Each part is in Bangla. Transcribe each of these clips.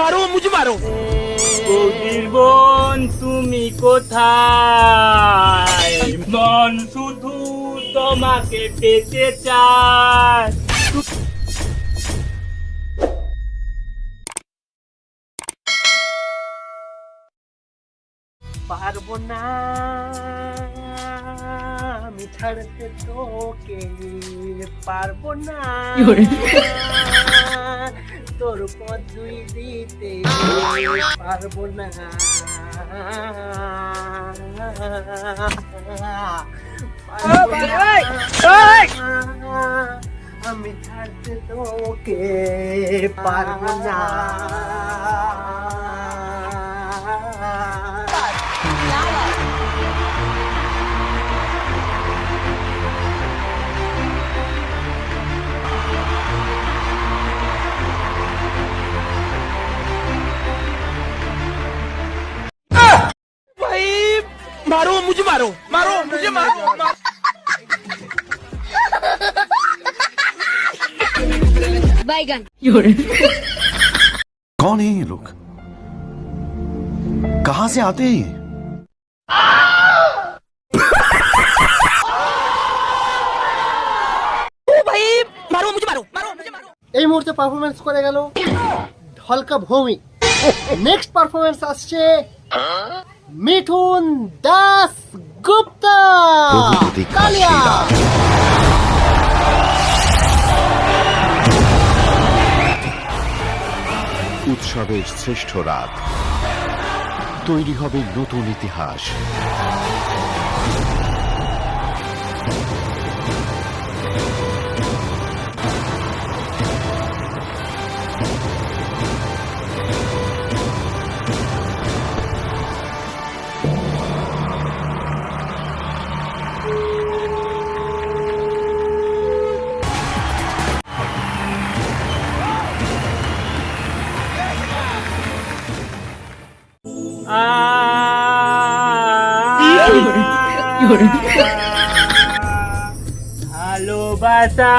মারো মুঝে মারো। বোন তুমি কোথায়? মন শুধু তোমাকে পেতে চায়। পারব না আমি ছাড়তে তোকে পারব না তোর পথ দুই দিতে পারব না। পারব না। আমি ছাড়তে তোকে পারব না। मारो मुझे मारो मारो मुझे मारो मारो। बैगन कौन है ये लोग कहां से आते हैं ये भाई मारो मुझे मारो मारो मुझे मारो এই মুহূর্তে পারফরমেন্স করে গেল ঢলকা ভৌমি নেক্সট পারফরমেন্স আসছে মিঠুন দাস গুপ্তা। কালিয়া। উৎসবের শ্রেষ্ঠ রাত। তৈরি হবে নতুন ইতিহাস। ভালোবাসা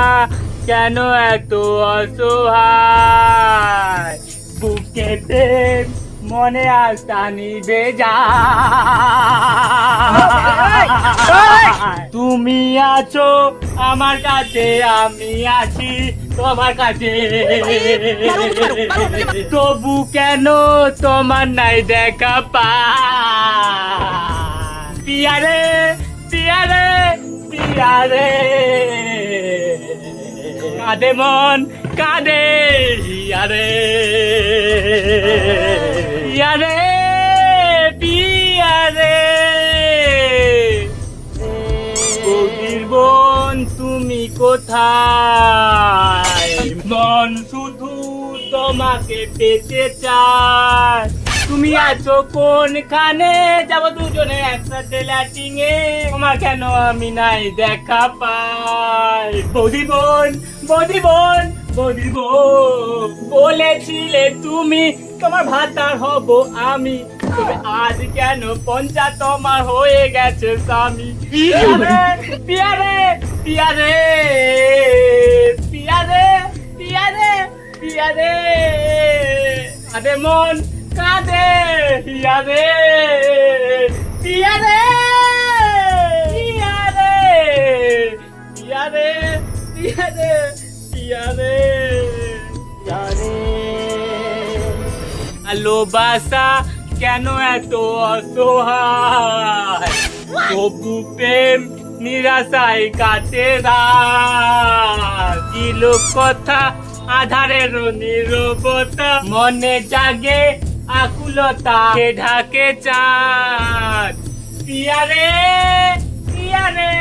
কেন এত অসহায়? বুকেতে মনে আশা নিবে যা তুমি আছো আমার কাছে আমি আছি। তোমার কাছে। তবু কেন তোমার নাই দেখা পা পিয়ারে পিয়ারে পিয়ারে। কাঁদে মন, কাঁদে ইয়ারে ইয়ারে পিয়ারে। বৌদির বোন, তুমি কোথায়? তোমাকে পেতে চায় তুমি আছো কোনখানে? যাব দুজনে একসাথে ল্যাটিং এ। তোমার কেন আমি নাই দেখা পাই? বৌদি বোন বৌদি বোন বৌদি বোন, বলেছিলে তুমি তোমার ভাতার হব আমি। তবে আজ কেন পঞ্চা তোমার হয়ে গেছে স্বামী? পিয়ারে পিয়ারে। ইয়ারে আদে মন কাঁদে ইয়ারে ইয়ারে ইয়ারে ইয়ারে ইয়ারে ইয়ারে ইয়ারে ভালোবাসা কেন এত অসহায়? তবু প্রেম নিরাশায় কাটে রাত। কথা আধারের নিরবতা, মনে জাগে আকুলতা। কে ঢাকে চাঁদ? পিয়ারে পিয়ারে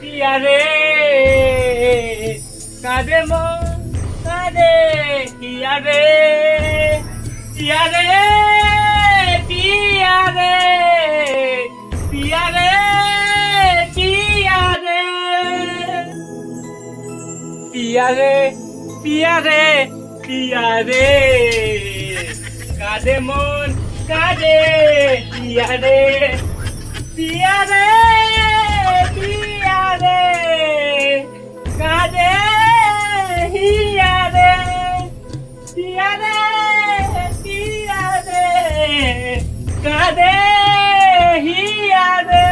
পিয়ারে। কাঁদে মন, কাঁদে পিয়ারে পিয়ারে পিয়ারে পিয়ারে পিয়ারে। পিয়ারে পিয়া রে পিয়া রে কাদে মন, কাদে পিয়া রে পিয়া রে পিয়া রে কাদে হিয়া রে পিয়া রে পিয়া রে কাদে হিয়া রে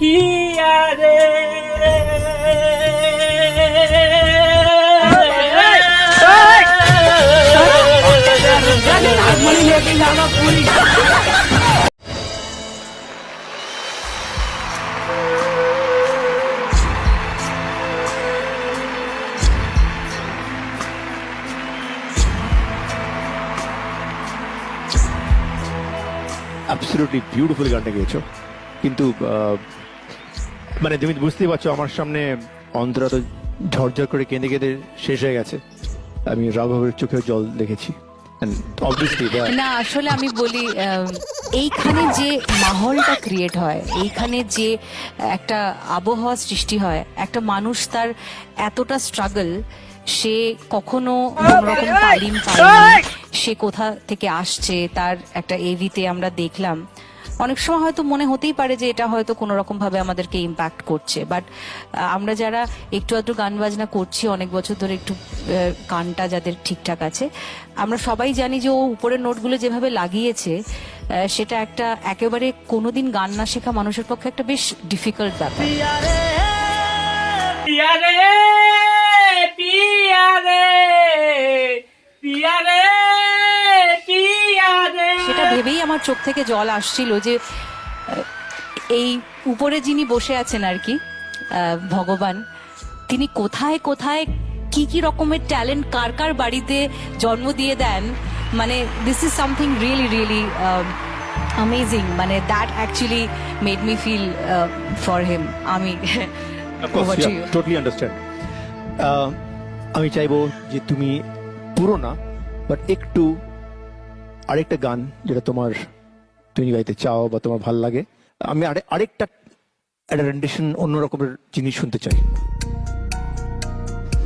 হিয়া রে অ্যাবসলিউটলি বিউটিফুল গানটা গেয়েছো। কিন্তু মানে তুমি বুঝতেই পারছ, আমার সামনে অন্তরা তো ঝরঝর করে কেঁদে কেঁদে শেষ হয়ে গেছে। আমি রাঘবের চোখেও জল দেখেছি। না আসলে আমি বলি এইখানে যে মাহলটা ক্রিয়েট হয় এইখানে যে একটা আবহাওয়া সৃষ্টি হয় একটা মানুষ তার এতটা স্ট্রাগল সে কখনো তালিম পায়নি সে কোথা থেকে আসছে তার একটা এভিতে আমরা দেখলাম অনেক সময় হয়তো মনে হতেই পারে যে এটা হয়তো কোনো রকম ভাবে আমাদেরকে ইম্প্যাক্ট করছে। বাট আমরা যারা একটু আধটু গান বাজনা করছি অনেক বছর ধরে একটু গানটা যাদের ঠিকঠাক আছে আমরা সবাই জানি যে ও উপরের নোটগুলো যেভাবে লাগিয়েছে সেটা একটা একেবারে কোনোদিন গান না শেখা মানুষের পক্ষে একটা বেশ ডিফিকাল্ট ব্যাপার। পিয়া রে পিয়া ভেবেই আমার চোখ থেকে জল আসছিল যে এই উপরে যিনি বসে আছেন আর কি ভগবান তিনি কোথায় কোথায় কি কি রকমের ট্যালেন্ট কার কার বাড়িতে জন্ম দিয়ে দেন মানে this is something really really amazing মানে that actually made me feel for him আমি টোটালি আন্ডারস্ট্যান্ড আমি চাইব যে তুমি পুরো না বাট একটু আরেকটা গান যেটা তোমার তুমি গাইতে চাও বা তোমার ভালো লাগে আমি আরে- আরেকটা একটা রেন্ডেশন অন্য রকমের জিনিস শুনতে চাই।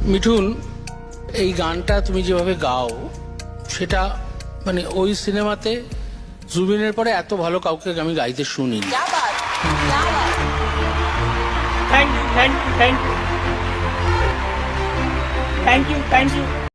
মিঠুন এই গানটা তুমি যেভাবে গাও সেটা মানে ওই সিনেমাতে জুবিনের পরে এত ভালো কাউকে আমি গাইতে শুনিনি। Thank you thank you thank you thank you thank you